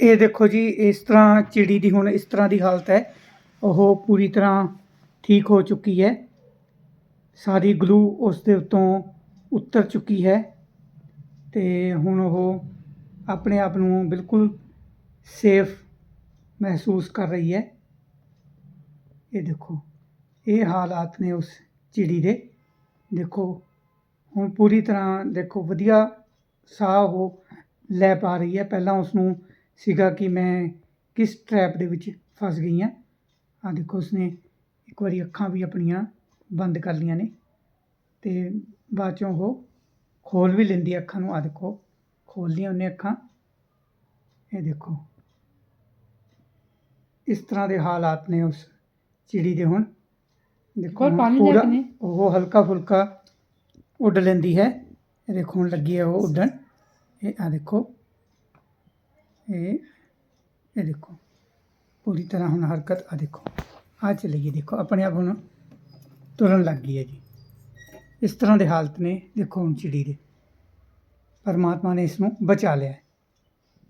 ਇਹ ਦੇਖੋ ਜੀ, ਇਸ ਤਰ੍ਹਾਂ ਚਿੜੀ ਦੀ ਹੁਣ ਇਸ ਤਰ੍ਹਾਂ ਦੀ ਹਾਲਤ ਹੈ। ਉਹ ਪੂਰੀ ਤਰ੍ਹਾਂ ਠੀਕ ਹੋ ਚੁੱਕੀ ਹੈ। ਸਾਰੀ ਗਲੂ ਉਸ ਦੇ ਉੱਤੋਂ ਉਤਰ ਚੁੱਕੀ ਹੈ ਤੇ ਹੁਣ ਉਹ ਆਪਣੇ ਆਪ ਨੂੰ ਬਿਲਕੁਲ ਸੇਫ ਮਹਿਸੂਸ ਕਰ ਰਹੀ ਹੈ। ਇਹ ਦੇਖੋ, ਇਹ ਹਾਲਾਤ ਨੇ ਉਸ ਚਿੜੀ ਦੇ। ਦੇਖੋ, ਹੁਣ ਪੂਰੀ ਤਰ੍ਹਾਂ ਦੇਖੋ, ਵਧੀਆ ਸਾਹ ਉਹ ਲੈ ਪਾ ਰਹੀ ਹੈ। ਪਹਿਲਾਂ ਉਸ ਨੂੰ ਸੀਗਾ ਕਿ ਮੈਂ ਕਿਸ ਟ੍ਰੈਪ ਦੇ ਵਿੱਚ ਫਸ ਗਈ ਹਾਂ। ਆ ਦੇਖੋ ਉਸਨੇ ਇੱਕ ਵਾਰੀ ਅੱਖਾਂ ਵੀ ਆਪਣੀਆਂ ਬੰਦ ਕਰ ਲਈਆਂ ਨੇ ਤੇ ਬਾਅਦ ਚੋਂ ਉਹ ਖੋਲ ਵੀ ਲੈਂਦੀ ਅੱਖਾਂ ਨੂੰ। ਆ ਦੇਖੋ ਖੋਲ ਲਈਆਂ ਉਹਨੇ ਅੱਖਾਂ। ਇਹ ਦੇਖੋ ਇਸ ਤਰ੍ਹਾਂ ਦੇ ਹਾਲਾਤ ਨੇ ਉਸ ਚਿੜੀ ਦੇ ਹੁਣ। ਦੇਖੋ ਪਾਣੀ ਲੈ ਕੇ। ਉਹ ਹਲਕਾ ਫੁਲਕਾ ਉੱਡ ਲੈਂਦੀ ਹੈ। ਇਹ ਦੇਖੋ ਹੁਣ ਲੱਗੀ ਹੈ ਉਹ ਉੱਡਣ। ਇਹ ਆ ਦੇਖੋ ਇਹ ਇਹ ਦੇਖੋ ਪੂਰੀ ਤਰ੍ਹਾਂ ਹੁਣ ਹਰਕਤ ਆ ਦੇਖੋ ਆ ਚਲੀ ਗਈ ਦੇਖੋ ਆਪਣੇ ਆਪ ਹੁਣ ਤੁਰਨ ਲੱਗ ਗਈ ਹੈ ਜੀ ਇਸ ਤਰ੍ਹਾਂ ਦੇ ਹਾਲਤ ਨੇ ਦੇਖੋ ਹੁਣ ਚਿੜੀ ਦੇ ਪਰਮਾਤਮਾ ਨੇ ਇਸ ਨੂੰ ਬਚਾ ਲਿਆ ਹੈ